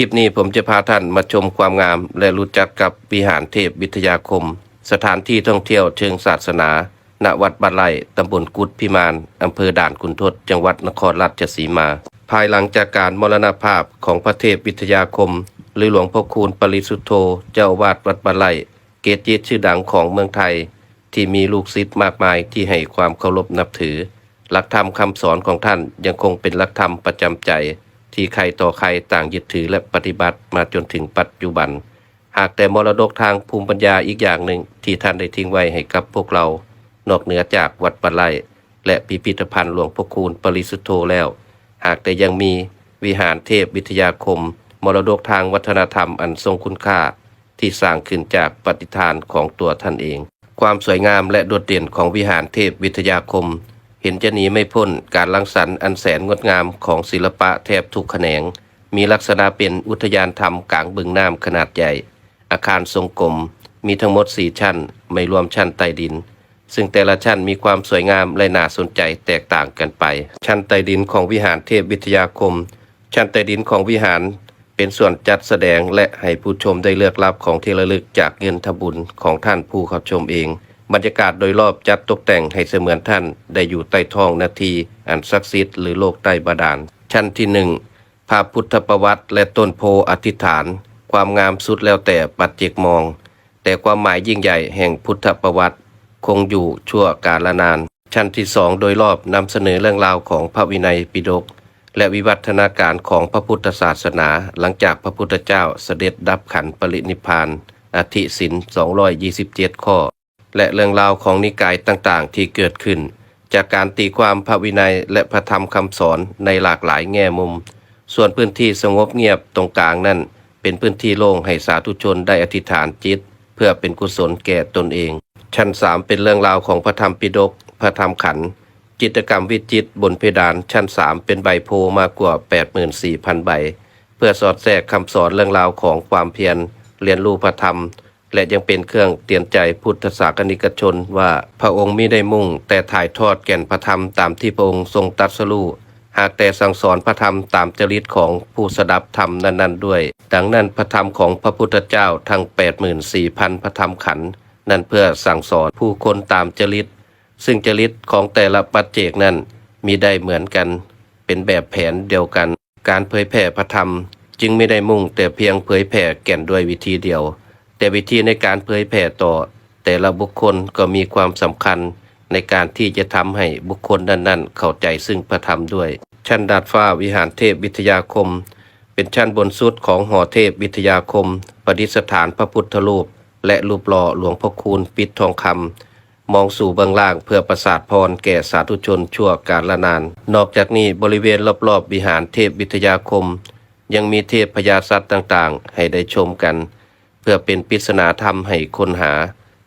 คลิปนี้ผมจะพาท่านมาชมความงาม และรู้จักกับวิหารเทพวิทยาคม สถานที่ท่องเที่ยวเชิงศาสนา ณ วัดบ้านไร่ตำบลกุดพิมานอำเภอด่านขุนทด จังหวัดนครราชสีมา ภายหลังจากการมรณภาพของพระเทพวิทยาคม หรือหลวงพ่อคูณปริสุทธโธ เจ้าอาวาดวัดบ้านไร่เกจิชื่อดังของเมืองไทย ที่มีลูกศิษย์มากมายที่ให้ความเคารพนับถือ หลักธรรมคำสอนของท่านยังคงเป็นหลักธรรมประจำใจ ที่ใครต่อใครต่างยึดถือและปฏิบัติมาจนถึงปัจจุบัน หากแต่มรดกทางภูมิปัญญาอีกอย่างหนึ่งที่ท่านได้ทิ้งไว้ให้กับพวกเรา นอกเหนือจากวัดปะไลและพิพิธภัณฑ์หลวงพ่อคูณปริสุทธโธแล้ว หากแต่ยังมีวิหารเทพวิทยาคม มรดกทางวัฒนธรรมอันทรงคุณค่า ที่สร้างขึ้นจากปฏิฐานของตัวท่านเอง ความสวยงามและโดดเด่นของวิหารเทพวิทยาคม เห็นจะหนีไม่พ้นการรังสรรค์อันแสนงดงามของศิลปะแทบทุกแขนง มีลักษณะเป็นอุทยานธรรมกลางบึงน้ำขนาดใหญ่ อาคารทรงกลม มีทั้งหมดสี่ชั้น ไม่รวมชั้นใต้ดิน ซึ่งแต่ละชั้นมีความสวยงามและน่าสนใจแตกต่างกันไป ชั้นใต้ดินของวิหารเทพวิทยาคม ชั้นใต้ดินของวิหารเป็นส่วนจัดแสดงและให้ผู้ชมได้เลือกรับของที่ระลึกจากเงินทบุญของท่านผู้เข้าชมเอง บรรยากาศโดยรอบจัดตกแต่งให้เสมือนท่าน ได้อยู่ใต้ท้องนาทีอันศักดิ์สิทธิ์หรือโลกใต้บาดาล ชั้นที่หนึ่งภาพพุทธประวัติและต้นโพอธิษฐาน ความงามสุดแล้วแต่ปัจเจกมอง แต่ความหมายยิ่งใหญ่แห่งพุทธประวัติ คงอยู่ชั่วกาลนาน ชั้นที่สองโดยรอบนำเสนอเรื่องราวของพระวินัยปิฎกและวิวัฒนาการของพระพุทธศาสนา หลังจากพระพุทธเจ้าเสด็จดับขันปรินิพพานอธิศิน227 ข้อ และเรื่องราวของนิกายต่างๆ ที่เกิดขึ้น จากการตีความพระวินัยและพระธรรมคำสอนในหลากหลายแง่มุม ส่วนพื้นที่สงบเงียบตรงกลางนั่น เป็นพื้นที่โล่งให้สาธุชนได้อธิษฐานจิต เพื่อเป็นกุศลแก่ตนเอง ชั้นสามเป็นเรื่องราวของพระธรรมปิฎกพระธรรมขันธ์จิตกรรมวิจิตบนเพดานชั้นสามเป็นใบโพมากกว่า 84,000 ใบ เพื่อสอดแทรกคำสอนเรื่องราวของความเพียรเรียนรู้พระธรรม และยังเป็นเครื่องเตือนใจพุทธศาสนิกชนว่าพระองค์มิได้มุ่ง แต่ถ่ายทอดแก่นพระธรรมตามที่พระองค์ทรงตรัสรู้หากแต่สั่งสอนพระธรรมตามจริตของผู้สดับธรรมนั้นๆด้วย ดังนั้นพระธรรมของพระพุทธเจ้าทั้ง 84,000 พระธรรมขันธ์นั่นเพื่อสั่งสอนผู้คนตามจริต ซึ่งจริตของแต่ละปัจเจกนั้นมีได้เหมือนกัน เป็นแบบแผนเดียวกัน การเผยแผ่พระธรรม จึงไม่ได้มุ่งแต่เพียงเผยแผ่แก่นด้วยวิธีเดียว แต่วิธีในการเผยแผ่ต่อ แต่ละบุคคลก็มีความสำคัญในการที่จะทำให้บุคคลนั้นๆ เข้าใจซึ่งพระธรรมด้วย ชั้นดาดฟ้าวิหารเทพวิทยาคม เป็นชั้นบนสุดของหอเทพวิทยาคม ประดิษฐานพระพุทธรูป และรูปหล่อหลวงพ่อคูณปิดทองคำมองสู่เบื้องล่างเพื่อประสาทพรแก่สาธุชนชั่วกาลนาน นอกจากนี้บริเวณรอบๆวิหารเทพวิทยาคม ยังมีเทพพญาสัตว์ต่างๆ ให้ได้ชมกัน เพื่อเป็นปริศนาธรรมให้คนหา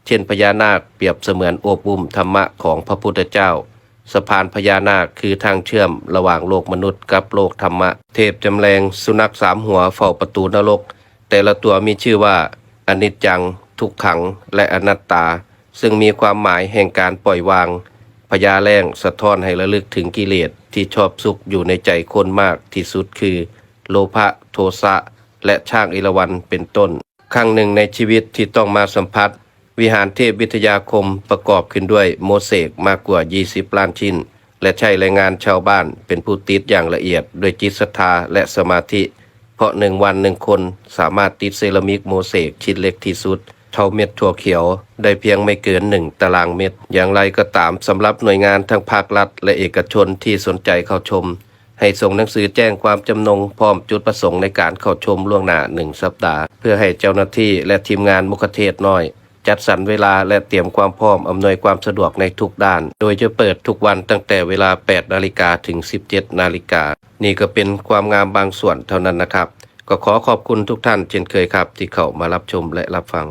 เช่นพญานาคเปรียบเสมือนโอบอุ้มธรรมะของพระพุทธเจ้า สะพานพญานาคคือทางเชื่อมระหว่างโลกมนุษย์กับโลกธรรมะ เทพจำแรงสุนัขสามหัวเฝ้าประตูนรก แต่ละตัวมีชื่อว่า อนิจจัง ทุกขัง และอนัตตา ซึ่งมีความหมายแห่งการปล่อยวางพญาแรงสะท้อนให้ระลึกถึงกิเลสที่ชอบสุขอยู่ในใจคนมากที่สุดคือ โลภะโทสะ และช่างเอรวัณเป็นต้น ครั้งหนึ่งในชีวิตที่ต้องมาสัมผัส วิหารเทพวิทยาคมประกอบขึ้นด้วยโมเสกมากกว่า 20 ล้านชิ้น และใช้แรงงานชาวบ้านเป็นผู้ติดอย่างละเอียดด้วยจิตศรัทธาและสมาธิ เพราะหนึ่งวันหนึ่งคนสามารถติดเซรามิกโมเสกชิ้นเล็กที่สุดเท่าเม็ดถั่วเขียวได้เพียงไม่เกินหนึ่งตารางเม็ดอย่างไรก็ตามสำหรับหน่วยงานทั้งภาครัฐและเอกชนที่สนใจเข้าชม ให้ส่งหนังสือแจ้งความจำนงพร้อมจุดประสงค์ในการเข้าชมล่วงหน้าหนึ่งสัปดาห์ เพื่อให้เจ้าหน้าที่และทีมงานมุขเทศน้อย จัดสรรเวลาและเตรียมความพร้อมอำนวยความสะดวกในทุกด้าน โดยจะเปิดทุกวันตั้งแต่เวลา 8 นาฬิกาถึง 17 นาฬิกา นี่ก็เป็นความงามบางส่วนเท่านั้นนะครับ ก็ขอขอบคุณทุกท่านเช่นเคยครับ ที่เข้ามารับชมและรับฟัง